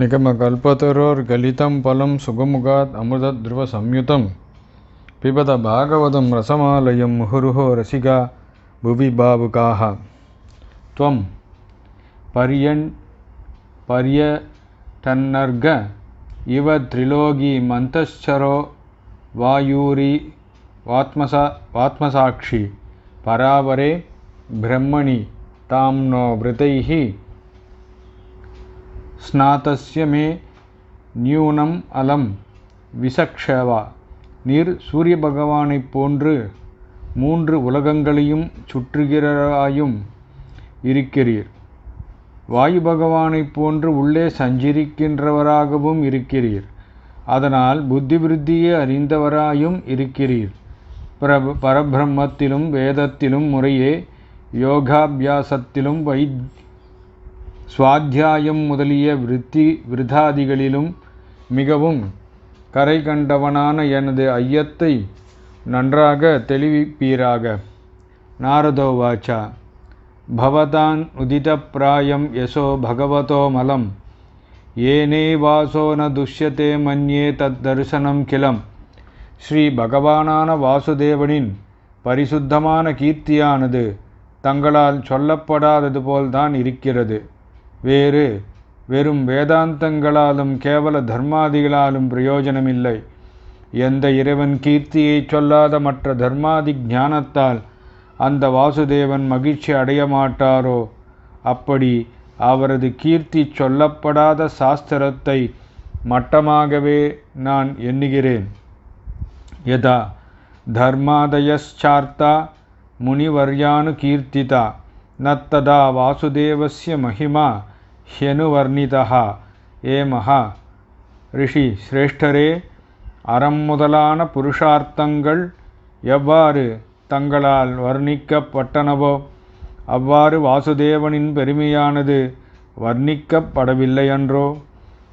निगमकल्पतरोर्गलितं फलं सुगमुखात् अमृतध्रुवसंयुतं पिबत भागवतं रसमालयं मुहुरुहो रसिका भुवि भावुकाः त्वं पर्यन् पर्यटन्नर्ग इव त्रिलोकीमन्तश्चरो वायूरी वात्मसा वात्मसाक्षी परावरे ब्रह्मणि तां नो वृतैः ஸ்நாதஸ்ய மே நியூனம் அலம் விசக்ஷேவா. நீர் சூரிய பகவானைப் போன்று மூன்று உலகங்களையும் சுற்றுகிறாயும் இருக்கிறீர். வாயு பகவானைப் போன்று உள்ளே சஞ்சரிக்கின்றவராகவும் இருக்கிறீர். அதனால் புத்தி விருத்தியை அறிந்தவராயும் இருக்கிறீர். பிரப பரபிரம்மத்திலும் வேதத்திலும் முறையே யோகாபியாசத்திலும் வை சுவாத்தியாயம் முதலிய விருத்தி விருதாதிகளிலும் மிகவும் கரை கண்டவனான எனது ஐயத்தை நன்றாக தெளிவிப்பீராக. நாரதோ வாச்சா பவதான் உதிதப்பிராயம் யசோ பகவதோ மலம் ஏனே வாசோ ந துஷ்யத்தே மன்யே தத் தரிசனம் கிலம் ஸ்ரீ பகவானான வாசுதேவனின் பரிசுத்தமான கீர்த்தியானது தங்களால் சொல்லப்படாதது போல்தான் இருக்கிறது. வேறு வெறும் வேதாந்தங்களாலும் கேவல தர்மாதிகளாலும் பிரயோஜனமில்லை. எந்த இறைவன் கீர்த்தியை சொல்லாத மற்ற தர்மாதி ஞானத்தால் அந்த வாசுதேவன் மகிழ்ச்சி அடைய மாட்டாரோ? அப்படி அவரது கீர்த்தி சொல்லப்படாத சாஸ்திரத்தை மட்டமாகவே நான் எண்ணுகிறேன். யதா தர்மாதயச்சார்த்தா முனிவர்யானு கீர்த்திதா நத்ததா வாசுதேவசிய மகிமா ஹியனுவர்ணிதா ஏ மகா. ரிஷி சிரேஷ்டரே அறம் முதலான புருஷார்த்தங்கள் எவ்வாறு தங்களால் வர்ணிக்கப்பட்டனவோ அவ்வாறு வாசுதேவனின் பெருமையானது வர்ணிக்கப்படவில்லையன்றோ.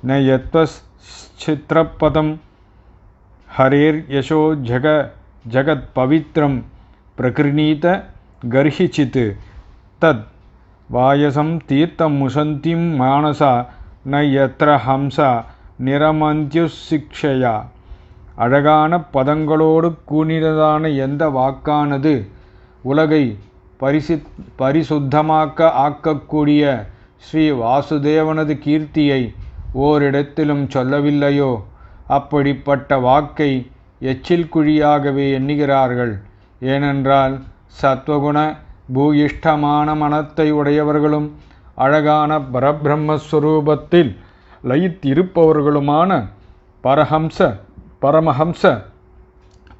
ந யத்வச்சித்திரப்பதம் ஹரேர் யசோ ஜக ஜகத் பவித்ரம். பிரகிருணீத கர்ஹிச்சித். தத். வாயசம் தீர்த்தம் முசந்திம் மானசா ந எத்திர ஹம்சா நிரமந்தியுசிக்ஷயா அழகான பதங்களோடு கூனினதான எந்த வாக்கானது? உலகை பரிசு பரிசுத்தமாக்க ஆக்கக்கூடிய ஸ்ரீ வாசுதேவனது கீர்த்தியை ஓரிடத்திலும் சொல்லவில்லையோ? அப்படிப்பட்ட வாக்கை எச்சில் குழியாகவே எண்ணுகிறார்கள். ஏனென்றால் சத்வகுண பூயிஷ்டமான மனத்தை உடையவர்களும் அழகான பரபிரம்மஸ்வரூபத்தில் லயித்திருப்பவர்களுமான பரஹம்ச பரமஹம்ச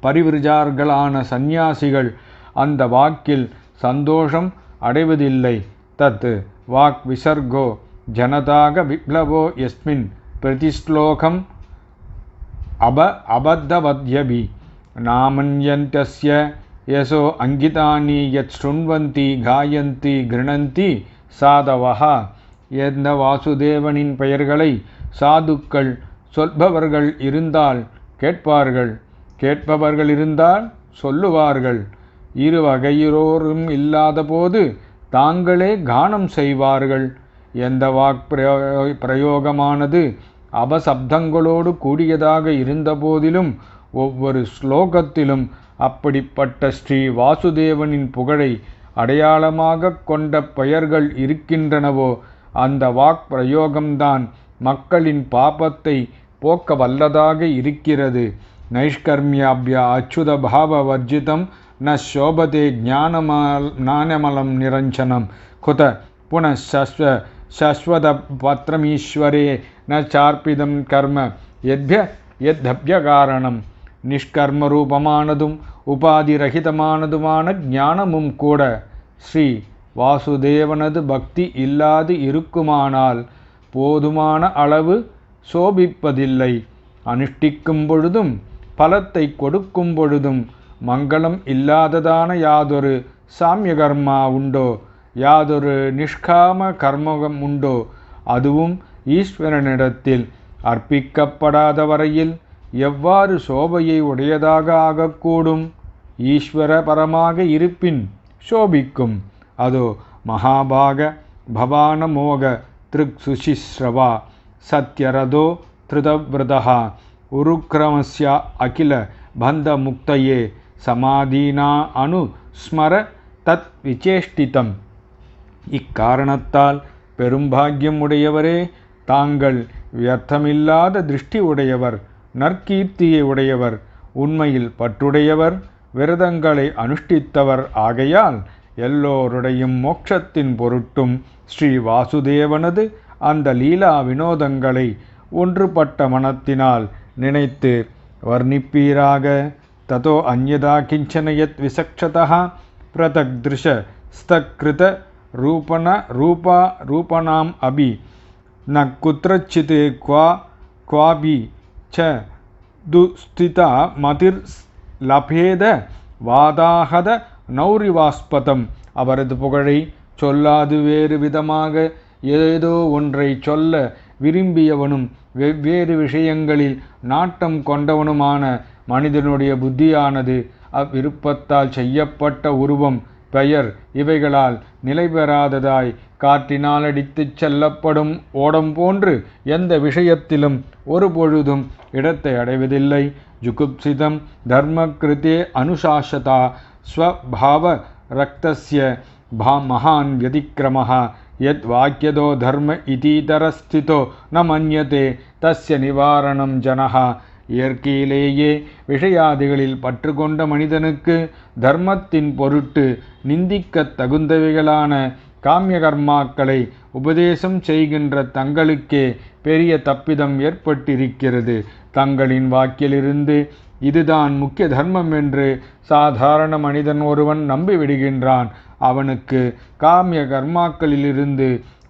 பரிவிரஜார்களான சந்நியாசிகள் அந்த வாக்கில் சந்தோஷம் அடைவதில்லை. தத் வாக் விசர்கோ ஜனதாக விப்ளவோ எஸ்மின் பிரதிஸ்லோகம் அப அபத்தவத்யபி. நாமன்யந்தஸ்ய யசோ அங்கிதானி யத் ஸ்ருண்வந்தி காயந்தி கிருணந்தி சாதவஹா எந்த வாசுதேவனின் பெயர்களை சாதுக்கள் சொல்பவர்கள் இருந்தால் கேட்பார்கள்। கேட்பவர்கள் இருந்தால் சொல்லுவார்கள்। இரு வகையிரோரும் இல்லாதபோது தாங்களே கானம் செய்வார்கள்। எந்த வாக் பிரயோ பிரயோகமானது அபசப்தங்களோடு கூடியதாக இருந்தபோதிலும் ஒவ்வொரு ஸ்லோகத்திலும் அப்படிப்பட்ட ஸ்ரீ வாசுதேவனின் புகழை அடையாளமாக கொண்ட பெயர்கள் இருக்கின்றனவோ அந்த வாக் பிரயோகம்தான் மக்களின் பாபத்தை போக்க வல்லதாக இருக்கிறது. நைஷ்கர்மியாபிய அச்சுத பாவ வர்ஜிதம் ந சோபதே ஞானமல் ஞானமலம் நிரஞ்சனம். குத புனஸ்வ சஸ்வத பத்திரமீஸ்வரே ந சார்பிதம் கர்ம எத்ய எத்தப்ய காரணம். நிஷ்கர்ம ரூபமானதும் உபாதிரகிதமானதுமான ஞானமும் கூட ஸ்ரீ வாசுதேவனது பக்தி இல்லாது இருக்குமானால் போதுமான அளவு சோபிப்பதில்லை. அனுஷ்டிக்கும் பொழுதும் பலத்தை கொடுக்கும் பொழுதும் மங்களம் இல்லாததான யாதொரு சாமிய கர்மா உண்டோ? யாதொரு நிஷ்காம கர்மகம் உண்டோ? அதுவும் ஈஸ்வரனிடத்தில் அர்ப்பிக்கப்படாத வரையில் எவ்வாறு சோபையை உடையதாக ஆகக்கூடும்? ஈஸ்வர பரமாக இருப்பின் சோபிக்கும். அதோ மகாபாக பவானமோக திருக் சுஷிஸ்ரவா சத்யரதோ திருதவிரதா உருக்கிரமஸ்யா அகில பந்த முக்தையே சமாதீனா அணு ஸ்மர தத் விசேஷ்டிதம் இக்காரணத்தால் பெரும்பாகியம் உடையவரே தாங்கள் வியர்த்தமில்லாத திருஷ்டி உடையவர். நற்கீர்த்தியை உடையவர் உண்மையில் பற்றுடையவர் விரதங்களை அனுஷ்டித்தவர் ஆகையால் எல்லோருடையும் மோட்சத்தின் பொருட்டும் ஸ்ரீ வாசுதேவனது. அந்த லீலா வினோதங்களை ஒன்றுபட்ட மனத்தினால் நினைத்து வர்ணிப்பீராக. ததோ அந்யதா கிஞ்சனயத் விசக்ஷதா பிரதக் திருஷ ஸ்தக்ருத ரூபண ரூபா ரூபணாம் அபி. ந குத்திரச்சித் குவா குவாபி ச துஸ்திதா மதிர் லபேத வாதாகத நௌரிவாஸ்பதம். அவரது புகழை சொல்லாது வேறு விதமாக ஏதோ ஒன்றை சொல்ல விரும்பியவனும் வெவ்வேறு விஷயங்களில் நாட்டம் கொண்டவனுமான மனிதனுடைய புத்தியானது அவ்விருப்பத்தால் செய்யப்பட்ட உருவம் பெயர் இவைகளால் நிலைபெறாததாய் காற்றினால் அடித்துச் செல்லப்படும் ஓடம் போன்று எந்த விஷயத்திலும் ஒரு பொழுதும் இடத்தை அடைவதில்லை. ஜுகுப்சிதம் தர்ம கிருத்தே அனுசாசதா ஸ்வபாவ ரக்தசிய பா மகான் வதிக்கிரமஹா யத் வாக்கியதோ தர்ம இதீதரஸ்திதோ ந மன்யதே தஸ்ய நிவாரணம் ஜனஹா. இயற்கையிலேயே விஷயாதிகளில் பற்று கொண்ட மனிதனுக்கு தர்மத்தின் பொருட்டு நிந்திக்க தகுந்தவைகளான காமியகர்மாக்களை உபதேசம் செய்கின்ற தங்களுக்கே பெரிய தப்பிதம் ஏற்பட்டிருக்கிறது. தங்களின் வாக்கிலிருந்து இதுதான் முக்கிய தர்மம் என்று சாதாரண மனிதன் ஒருவன் நம்பிவிடுகின்றான். அவனுக்கு காமிய கர்மாக்களிலிருந்து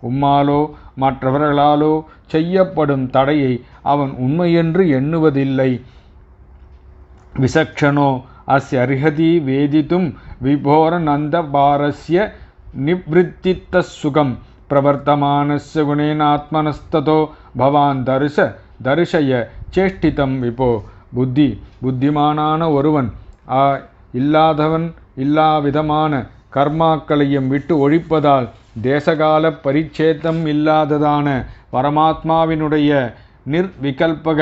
உம்மாலோ மற்றவர்களாலோ செய்யப்படும் தடையை அவன் உண்மையென்று எண்ணுவதில்லை. விசக்ஷனோ அஸ்ய அர்ஹதி வேதித்தும் நிவத்தித்த சுகம் பிரவர்த்தமானஸ்ய குணேனாத்மனஸ்ததோ பவான் தரிச தரிசய சேஷ்டிதம் விபோ புத்தி புத்திமானான ஒருவன் ஆ இல்லாதவன் இல்லாவிதமான கர்மாக்களையும் விட்டு ஒழிப்பதால் தேசகால பரிச்சேத்தம் இல்லாததான பரமாத்மாவினுடைய நிர்விகல்பக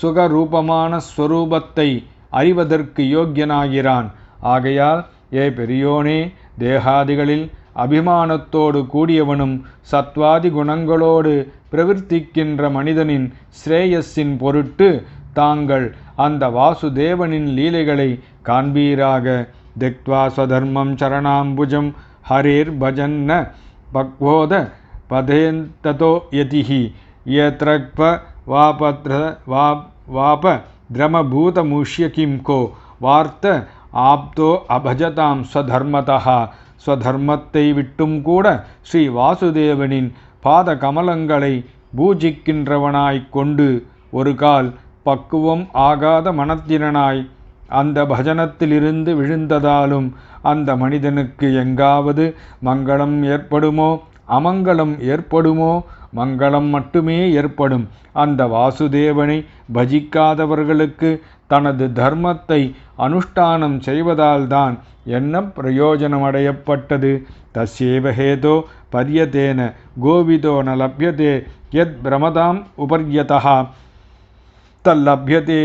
சுகரூபமான ஸ்வரூபத்தை அறிவதற்கு யோக்கியனாகிறான் ஆகையால் ஏ பெரியோனே தேகாதிகளில் அபிமானத்தோடு கூடியவனும் சத்வாதி குணங்களோடு பிரவர்த்திக்கின்ற மனிதனின் ஸ்ரேயஸின் பொருட்டு தாங்கள் அந்த வாசுதேவனின் லீலைகளை காண்பீராக. திக்வா ஸ்வதர்மம் சரணாம்புஜம் ஹரேர் பஜன்ன பக்வோத பதேந்ததோ யதிஹி. யத்ரக்ப வாபத்ர வா வாப திரமபூதமுஷ்ய கிம்கோ. வார்த்த ஆப்தோ அபஜதாம் ஸ்வதர்மதா ஸ்வதர்மத்தை விட்டும் கூட ஸ்ரீ வாசுதேவனின் பாத கமலங்களை பூஜிக்கின்றவனாய்க் கொண்டு ஒரு கால் பக்குவம் ஆகாத மனத்தினனாய் அந்த பஜனத்திலிருந்து விழுந்ததாலும் அந்த மனிதனுக்கு எங்காவது மங்களம் ஏற்படுமோ அமங்கலம் ஏற்படுமோ மங்களம் மட்டுமே ஏற்படும். அந்த வாசுதேவனை பஜிக்காதவர்களுக்கு தனது தர்மத்தை அனுஷ்டானம் செய்வதால்தான் என்ன பிரயோஜனமடையப்பட்டது. தஸ்யேவஹேதோ பரியதேன கோவிதோ ந லப்யதே யத் பிரமதாம் உபர்யதா தல்லப்யதே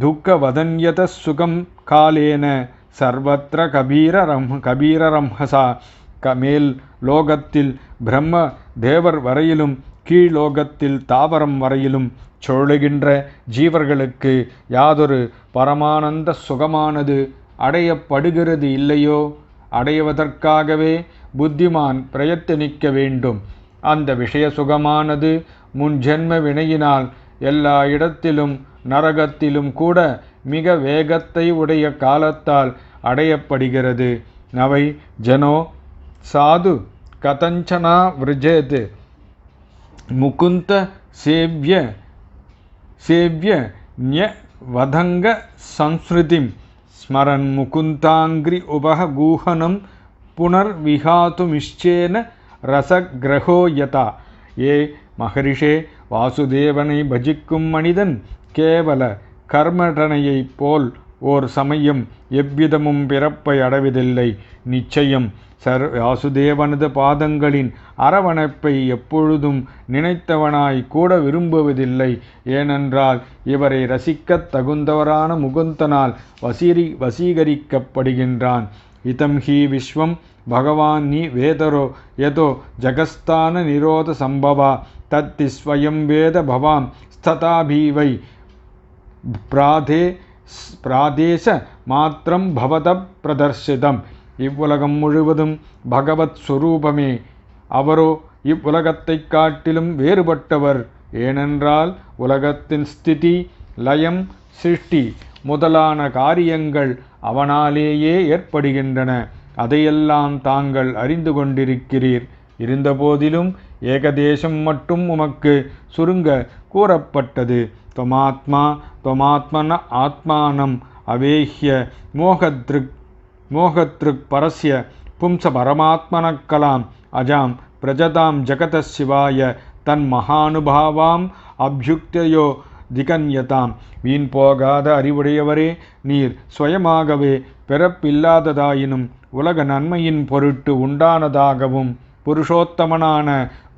துக்கவதன்யத சுகம் காலேன. சர்வத்திர கபீரரம் கபீரரம்ஹசா. க மேல் லோகத்தில் பிரம்ம தேவர் வரையிலும் கீழோகத்தில் தாவரம் வரையிலும் சொழுகின்ற ஜீவர்களுக்கு யாதொரு பரமானந்த சுகமானது அடையப்படுகிறது இல்லையோ? அடைவதற்காகவே புத்திமான் பிரயத்தனிக்க வேண்டும். அந்த விஷய சுகமானது முன்ஜென்ம வினையினால் எல்லா இடத்திலும் நரகத்திலும் கூட மிக வேகத்தை உடைய காலத்தால் அடையப்படுகிறது. நவை ஜனோ சாது. கதஞ்சனா விரஜேத் முகுந்த சேவ்ய சேவ்ய ஞ வதங்க சம்ஸ்ருதிம் ஸ்மரன் முகுந்தாங்கிரி உபகூஹனம் புனர்விஹாத்துமிஷ்சேன ரசகிரகோ யதா ஏ மகரிஷே வாசுதேவனை பஜிக்கும் மனிதன் கேவல கர்மடனையைப் போல் ஓர் சமயம் எவ்விதமும் பிறப்பை அடைவதில்லை நிச்சயம் சர் வாசுதேவனது பாதங்களின் அரவணைப்பை எப்பொழுதும் நினைத்தவனாய் கூட விரும்புவதில்லை. ஏனென்றால் இவரை ரசிக்கத் தகுந்தவரான முகுந்தனால் வசீரி வசீகரிக்கப்படுகின்றான். இதம் ஹி விஸ்வம் பகவான் நீ வேதரோ எதோ ஜகஸ்தான நிரோத சம்பவா தத்தி ஸ்வயம் வேத பவாம் ஸ்ததாபீவை பிராதே பிராதேச மாத்திரம் பவத பிரதர்சிதம் இவ்வுலகம் முழுவதும் பகவத் ஸ்வரூபமே அவரோ இவ்வுலகத்தைக் காட்டிலும் வேறுபட்டவர். ஏனென்றால் உலகத்தின் ஸ்திதி லயம் சிருஷ்டி முதலான காரியங்கள் அவனாலேயே ஏற்படுகின்றன. அதையெல்லாம் தாங்கள் அறிந்து கொண்டிருக்கிறீர். இருந்தபோதிலும் ஏகதேசம் மட்டும் உமக்கு சுருங்க கூறப்பட்டது. தொமாத்மா தொமாத்மன ஆத்மானம் அவேஹ்ய மோகத்ருக் மோகத்ருக் பரஸ்ய பும்ச பரமாத்மனக்கலாம் அஜாம் பிரஜதாம் ஜகத சிவாய தன் மகானுபாவாம் அபியுக்தையோ திகன்யதாம். வீண் போகாத அறிவுடையவரே நீர் சுயமாகவே பிறப்பில்லாததாயினும் உலக நன்மையின் பொருட்டு உண்டானதாகவும் புருஷோத்தமனான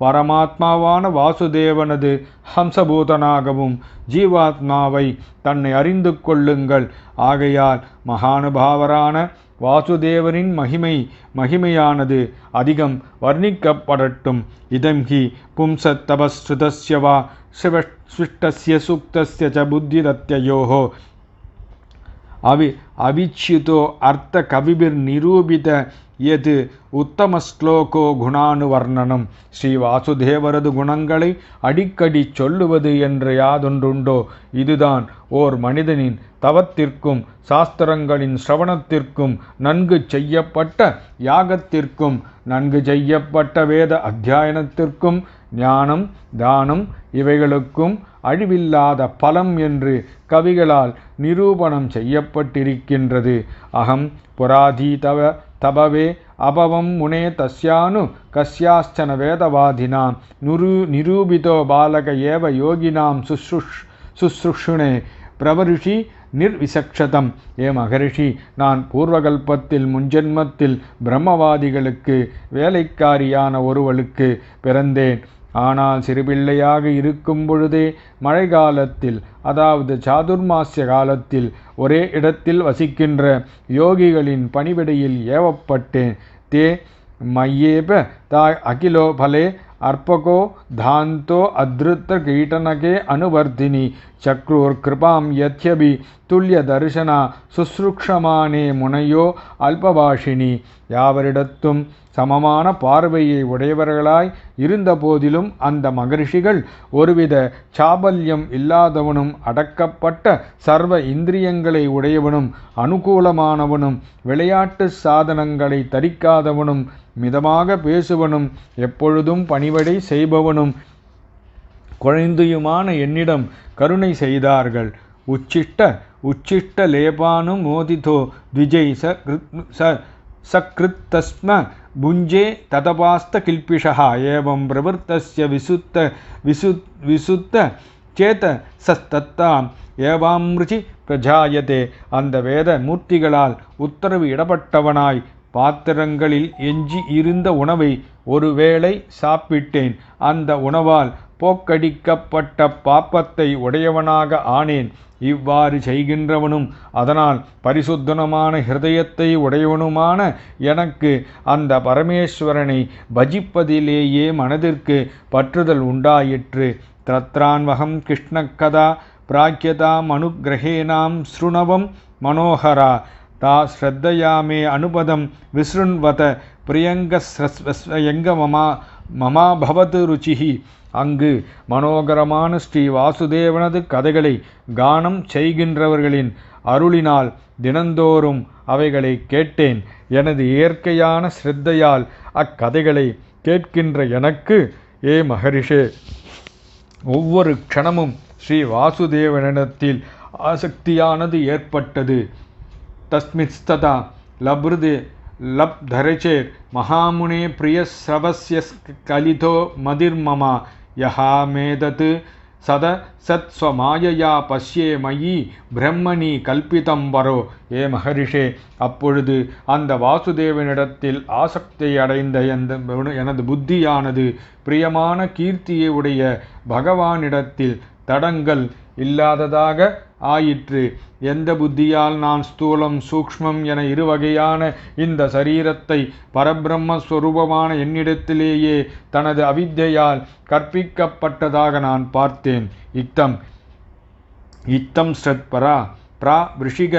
பரமாத்மாவான வாசுதேவனது ஹம்சபூதனாகவும் ஜீவாத்மாவை தன்னை அறிந்து கொள்ளுங்கள். ஆகையால் மகானுபாவரான வாசுதேவரின் மகிமை மகிமையானது அதிகம் வர்ணிக்கப்படட்டும். இதம் ஹி பும்சத்தபஸ்ருதஸ்ய வா சிவ ஸ்விஷ்டஸ்ய சூக்தஸ்ய ச புத்திதத்யயோः அவி அவிச்யுதோ அர்த்த கவிபிர் நிரூபித எது உத்தம ஸ்லோகோ குணானுவர்ணனம்? ஸ்ரீ வாசுதேவரது குணங்களை அடிக்கடி சொல்லுவது என்று யாதொன்றுண்டோ? இதுதான் ஓர் மனிதனின் தவத்திற்கும் சாஸ்திரங்களின் சிரவணத்திற்கும் நன்கு செய்யப்பட்ட யாகத்திற்கும் நன்கு செய்யப்பட்ட வேத அத்தியாயனத்திற்கும் ஞானம் தானம் இவைகளுக்கும் அழிவில்லாத பலம் என்று கவிகளால் நிரூபணம் செய்யப்பட்டிருக்கின்றது. அகம் புராதீதவ தபவே அபவம் முனே தஸ்யானு கஸ்யாச்சன வேதவாதினாம் நுரு நிரூபிதோ பாலக ஏவ யோகினாம் சுஷ்ருஷ் சுஸ்ருஷுனே பிரவருஷி நிர்விசக்ஷதம். ஏ மகரிஷி நான் பூர்வகல்பத்தில் முன்ஜென்மத்தில் பிரம்மவாதிகளுக்கு வேலைக்காரியான ஒருவளுக்கு பிறந்தேன். ஆனால் சிறுபிள்ளையாக இருக்கும் பொழுதே மழை காலத்தில் அதாவது சாதுர்மாசிய காலத்தில் ஒரே இடத்தில் வசிக்கின்ற யோகிகளின் பணிவிடையில் ஏவப்பட்டேன். தே மய்யேப தாய் அகிலோ பலே அர்ப்பகோ தாந்தோ அதிருத்த கீட்டனகே அனுவர்த்தினி. சக்ரூர் கிருபாம் யத்யபி துல்லிய தரிசனா சுஸ்ருக்ஷமானே முனையோ அல்பபாஷினி. யாவரிடத்தும் சமமான பார்வையை உடையவர்களாய் இருந்தபோதிலும் அந்த மகரிஷிகள் ஒருவித சாபல்யம் இல்லாதவனும் அடக்கப்பட்ட சர்வ இந்திரியங்களை உடையவனும் அனுகூலமானவனும் விளையாட்டு சாதனங்களை தரிக்காதவனும் மிதமாக பேசுவனும் எப்பொழுதும் பணிவடை செய்பவனும் குழந்தையுமான என்னிடம் கருணை செய்தார்கள். உச்சிஷ்ட உச்சிஷ்ட லேபானு மோதிதோ த்விஜய் ச ச சக்ருத்தஸ்ம भुञ्जे ततपास्त किल्पिषः एवं प्रवृत्तस्य विसुत्त विसु विसुत्त சேதசஸ்தத்தாம் ஏவாமிருச்சி பிரஜாயதே அந்த வேத மூர்த்திகளால் உத்தரவு இடப்பட்டவனாய் பாத்திரங்களில் எஞ்சி இருந்த உணவை ஒருவேளை சாப்பிட்டேன் அந்த உணவால் போக்கடிக்கப்பட்ட பாப்பத்தை உடையவனாக ஆனேன். இவ்வாறு செய்கின்றவனும் அதனால் பரிசுத்தனமான ஹிருதயத்தை உடையவனுமான எனக்கு அந்த பரமேஸ்வரனை பஜிப்பதிலேயே மனதிற்கு பற்றுதல் உண்டாயிற்று. திரத்ரான்வகம் கிருஷ்ணக்கதா பிராக்கியதாம் அனுகிரகேனாம் ஸ்ருணவம் மனோகரா தா ஸ்ரத்தையாமே அனுபதம் விஸ்ருண்வத பிரியங்க மமா மமாபவது ருச்சிஹி. அங்கு மனோகரமான ஸ்ரீ வாசுதேவனது கதைகளை கானம் செய்கின்றவர்களின் அருளினால் தினந்தோறும் அவைகளை கேட்டேன். எனது இயற்கையான ஸ்ரத்தையால் அக்கதைகளை கேட்கின்ற எனக்கு ஏ மகரிஷே! ஒவ்வொரு க்ஷணமும் ஸ்ரீ வாசுதேவனிடத்தில் ஆசக்தியானது ஏற்பட்டது. தஸ்மிஸ்ததா லப்ருதே லப் தரச்சேர் மகாமுனே பிரியஸ்ரவஸ்ய கலிதோ மதிர்மமா யஹா மேதத் சத சத்ஸ்வமாயையா பஷ்யே மயி பிரம்மணி கல்பிதம் வரோ. ஏ மகரிஷே அப்பொழுது அந்த வாசுதேவனிடத்தில் ஆசக்தி அடைந்த எந்த எனது புத்தியானது பிரியமான கீர்த்தியை உடைய பகவானிடத்தில் தடங்கள் இல்லாததாக ஆயிற்று. எந்த புத்தியால் நான் ஸ்தூலம் சூக்ஷ்மம் என இருவகையான இந்த சரீரத்தை பரபிரம்மஸ்வரூபமான என்னிடத்திலேயே தனது அவித்தையால் கற்பிக்கப்பட்டதாக நான் பார்த்தேன். இத்தம் இத்தம் ஸ்ரத்பரா பிரா விஷிக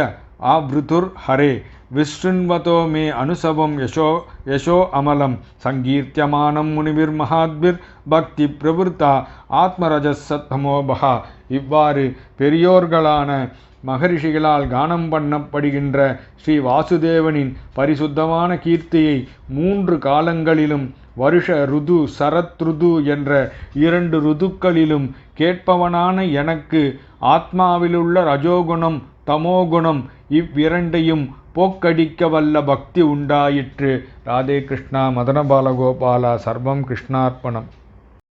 ஆவ்ருதுர் ஹரே. விஷ்ணுன்வதோ மே அனுசவம் யசோ யசோ அமலம். சங்கீர்த்தியமானம் முனிவிர்மகாத்பிர் பக்தி பிரவிற்த்தா ஆத்மரஜசத்தமோபகா இவ்வாறு பெரியோர்களான மகரிஷிகளால் கானம் பண்ணப்படுகின்ற ஸ்ரீ வாசுதேவனின் பரிசுத்தமான கீர்த்தியை மூன்று காலங்களிலும் வருஷ ருது சரத் ருது என்ற இரண்டு ருதுக்களிலும் கேட்பவனான எனக்கு ஆத்மாவிலுள்ள ரஜோகுணம் தமோகுணம் இவ்விரண்டையும் போக்கடிக்க வல்ல பக்தி உண்டாயிற்று. ராதே கிருஷ்ணா மதன பாலகோபாலா சர்வம் கிருஷ்ணார்ப்பணம்.